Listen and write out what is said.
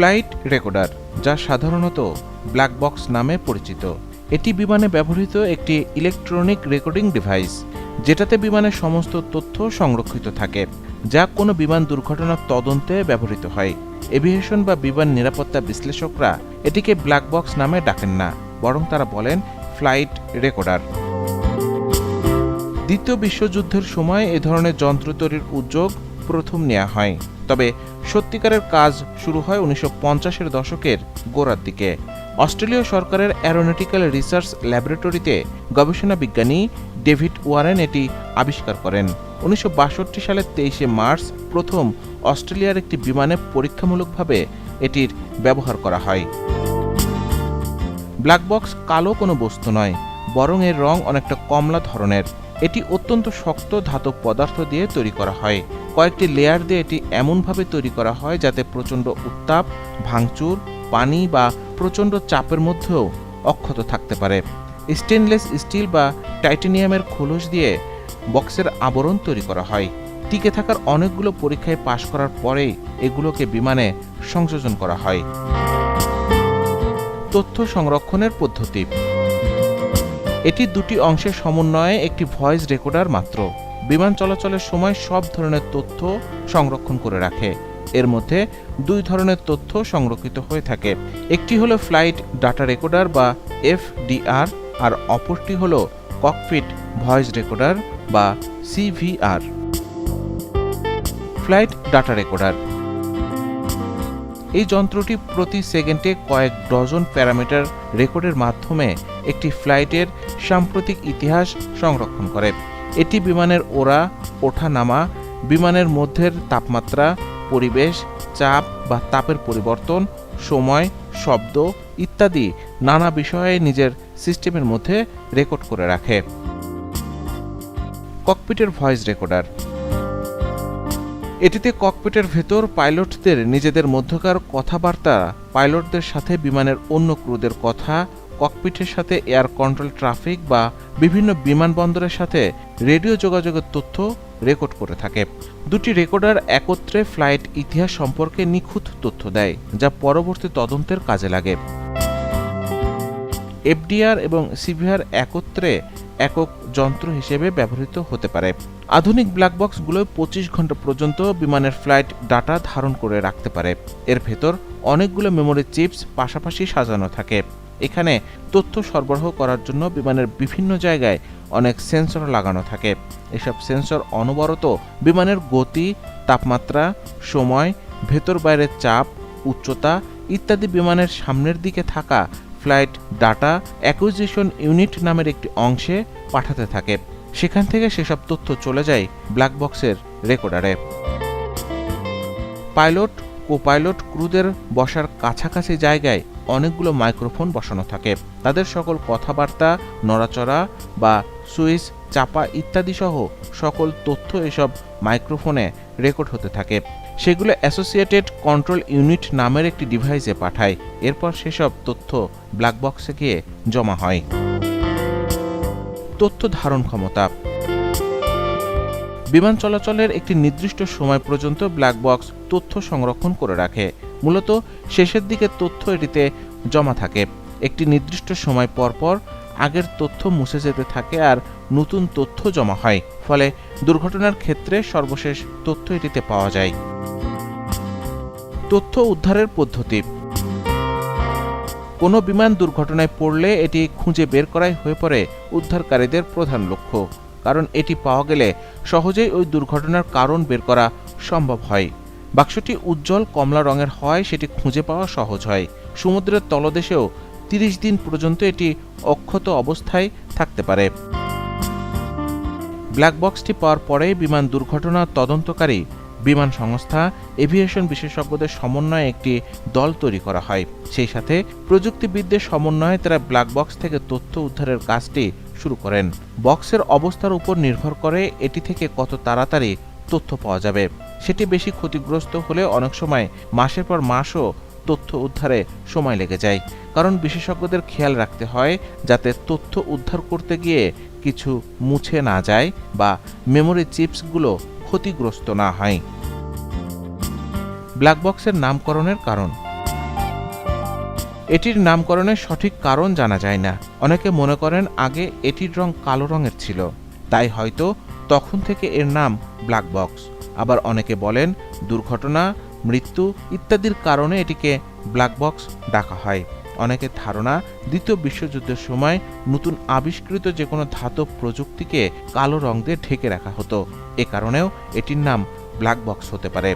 Flight recorder, যা সাধারণত black box নামে পরিচিত। এটি বিমানে ব্যবহৃত একটি ইলেকট্রনিক রেকর্ডিং ডিভাইস, যেটাতে বিমানের সমস্ত তথ্য সংরক্ষিত থাকে, যা কোনো বিমান দুর্ঘটনার তদন্তে ব্যবহৃত হয়। এভিয়েশন বা বিমান নিরাপত্তা বিশ্লেষকরা এটিকে ব্ল্যাক বক্স নামে ডাকেন না, বরং তারা বলেন ফ্লাইট রেকর্ডার। দ্বিতীয় বিশ্বযুদ্ধের সময় এ ধরনের যন্ত্র তৈরির উদ্যোগ প্রথম নেওয়া হয়। তবে সত্যিকারের কাজ শুরু হয় উনিশশো পঞ্চাশের দশকের গোড়ার দিকে। অস্ট্রেলীয় সরকারের অ্যারোনটিক্যাল রিসার্চ ল্যাবরেটরিতে গবেষণা বিজ্ঞানী ডেভিড ওয়ারেন এটি আবিষ্কার করেন। উনিশশো বাষট্টি সালের তেইশে মার্চ প্রথম অস্ট্রেলিয়ার একটি বিমানে পরীক্ষামূলকভাবে এটির ব্যবহার করা হয়। ব্ল্যাক বক্স কালো কোনো বস্তু নয়, বরং এর রং অনেকটা কমলা ধরনের। এটি অত্যন্ত শক্ত ধাতব পদার্থ দিয়ে তৈরি করা হয়। কয়েকটি লেয়ার দিয়ে এটি এমনভাবে তৈরি করা হয় যাতে প্রচণ্ড উত্তাপ, ভাঙচুর, পানি বা প্রচণ্ড চাপের মধ্যেও অক্ষত থাকতে পারে। স্টেনলেস স্টিল বা টাইটেনিয়ামের খোলস দিয়ে বক্সের আবরণ তৈরি করা হয়। টিকে থাকার অনেকগুলো পরীক্ষায় পাশ করার পরেই এগুলোকে বিমানে সংযোজন করা হয়। তথ্য সংরক্ষণের পদ্ধতি এটি দুটি অংশের সমন্বয়ে একটি ভয়েস রেকর্ডার মাত্র। বিমান চলাচলের সময় সব ধরনের তথ্য সংরক্ষণ করে রাখে। এর মধ্যে দুই ধরনের তথ্য সংরক্ষিত হয়ে থাকে। একটি হলো ফ্লাইট ডাটা রেকর্ডার বা এফডিআর আর অপরটি হলো ককপিট ভয়েস রেকর্ডার বা সিভিআর। Flight data recorder. এই যন্ত্রটি প্রতি সেকেন্ডে কয়েক ডজন প্যারামিটার রেকর্ডের মাধ্যমে একটি ফ্লাইটের সাম্প্রতিক ইতিহাস সংরক্ষণ করে। এটি বিমানের ওড়া ওঠা নামা বিমানের মধ্যের তাপমাত্রা, পরিবেশ, চাপ বা তাপের পরিবর্তন, সময়, শব্দ ইত্যাদি নানা বিষয়ে নিজের সিস্টেমের মধ্যে রেকর্ড করে রাখে। ককপিটের ভয়েস রেকর্ডার। এটিতে ককপিটের ভেতর পাইলটদের নিজেদের মধ্যকার কথাবার্তা, পাইলটদের সাথে বিমানের অন্য ক্রুদের কথা ককপিটের সাথে এয়ার কন্ট্রোল ট্রাফিক বা বিভিন্ন বিমানবন্দরের সাথে রেডিও যোগাযোগের তথ্য রেকর্ড করে থাকে। দুটি রেকর্ডার একত্রে ফ্লাইট ইতিহাস সম্পর্কে নিখুঁত তথ্য দেয়, যা পরবর্তী তদন্তের কাজে লাগে। এফডিআর এবং সিভিআর একত্রে একক যন্ত্র হিসেবে ব্যবহৃত হতে পারে। আধুনিক ব্ল্যাক বক্সগুলো পঁচিশ ঘণ্টা পর্যন্ত বিমানের ফ্লাইট ডাটা ধারণ করে রাখতে পারে। এর ভেতর অনেকগুলো মেমোরি চিপস পাশাপাশি সাজানো থাকে। এখানে তথ্য সরবরাহ করার জন্য বিমানের বিভিন্ন জায়গায় অনেক সেন্সর লাগানো থাকে। এসব সেন্সর অনবরত বিমানের গতি, তাপমাত্রা, সময়, ভেতর বাইরের চাপ, উচ্চতা ইত্যাদি বিমানের সামনের দিকে থাকা ফ্লাইট ডাটা অ্যাকুইজিশন ইউনিট নামের একটি অংশে পাঠাতে থাকে। সেখান থেকে সেসব তথ্য চলে যায় ব্ল্যাক বক্সের রেকর্ডারে। পাইলট কো পাইলট ক্রুদের বসার কাছাকাছি জায়গায় অনেকগুলো মাইক্রোফোন বসানো থাকে। তাদের সকল কথাবার্তা, নড়াচড়া বা সুইচ, চাপা ইত্যাদি সহ সকল তথ্য এসব মাইক্রোফোনে রেকর্ড হতে থাকে। সেগুলো অ্যাসোসিয়েটেড কন্ট্রোল ইউনিট নামের একটি ডিভাইসে পাঠায়। এরপর সেসব তথ্য ব্ল্যাক বক্সে গিয়ে জমা হয়। তথ্য ধারণ ক্ষমতা বিমান চলাচলের একটি নির্দিষ্ট সময় পর্যন্ত ব্ল্যাক বক্স তথ্য সংরক্ষণ করে রাখে। মূলত শেষের দিকে তথ্য এটিতে জমা থাকে। একটি নির্দিষ্ট সময় পর পর আগের তথ্য মুছে যেতে থাকে আর নতুন তথ্য জমা হয়। ফলে দুর্ঘটনার ক্ষেত্রে সর্বশেষ তথ্য এটিতে পাওয়া যায়। তথ্য উদ্ধারের পদ্ধতি। কোনো বিমান দুর্ঘটনায় পড়লে এটি খুঁজে বের করাই হয়ে পড়ে উদ্ধারকারীদের প্রধান লক্ষ্য। কারণ এটি পাওয়া গেলে সহজেই ওই দুর্ঘটনার কারণ বের করা সম্ভব হয়। বাক্সটি উজ্জ্বল কমলা রঙের হয়, সেটি খুঁজে পাওয়া সহজ হয়। সমুদ্রের তলদেশেও তিরিশ দিন পর্যন্ত এটি অক্ষত অবস্থায় থাকতে পারে। ব্ল্যাক বক্সটি পাওয়ার পরে বিমান দুর্ঘটনা তদন্তকারী বিমান সংস্থা, এভিয়েশন বিশেষজ্ঞদের সমন্বয়ে একটি দল তৈরি করা হয়। সেই সাথে প্রযুক্তিবিদদের সমন্বয়ে তারা ব্ল্যাক বক্স থেকে তথ্য উদ্ধারের কাজটি শুরু করেন। বক্সের অবস্থার উপর নির্ভর করে এটি থেকে কত তাড়াতাড়ি তথ্য পাওয়া যাবে। সেটি বেশি ক্ষতিগ্রস্ত হলে অনেক সময় মাসের পর মাসও তথ্য উদ্ধারে সময় লেগে যায়। কারণ বিশেষজ্ঞদের খেয়াল রাখতে হয় যাতে তথ্য উদ্ধার করতে গিয়ে কিছু মুছে না যায় বা মেমোরি চিপসগুলো ক্ষতিগ্রস্ত না হয়। ব্ল্যাক বক্সের নামকরণের কারণ এটির নামকরণের সঠিক কারণ জানা যায় না। অনেকে মনে করেন আগে এটির রং কালো রঙের ছিল। তাই হয়তো তখন থেকে এর নাম ব্ল্যাক বক্স আবার অনেকে বলেন দুর্ঘটনা, মৃত্যু ইত্যাদির কারণে এটিকে ব্ল্যাক বক্স ডাকা হয়। অনেকের ধারণা দ্বিতীয় বিশ্বযুদ্ধের সময় নতুন আবিষ্কৃত যে কোনো ধাতব প্রযুক্তিকে কালো রং দিয়ে ঢেকে রাখা হতো। এ কারণেও এটির নাম ব্ল্যাক বক্স হতে পারে।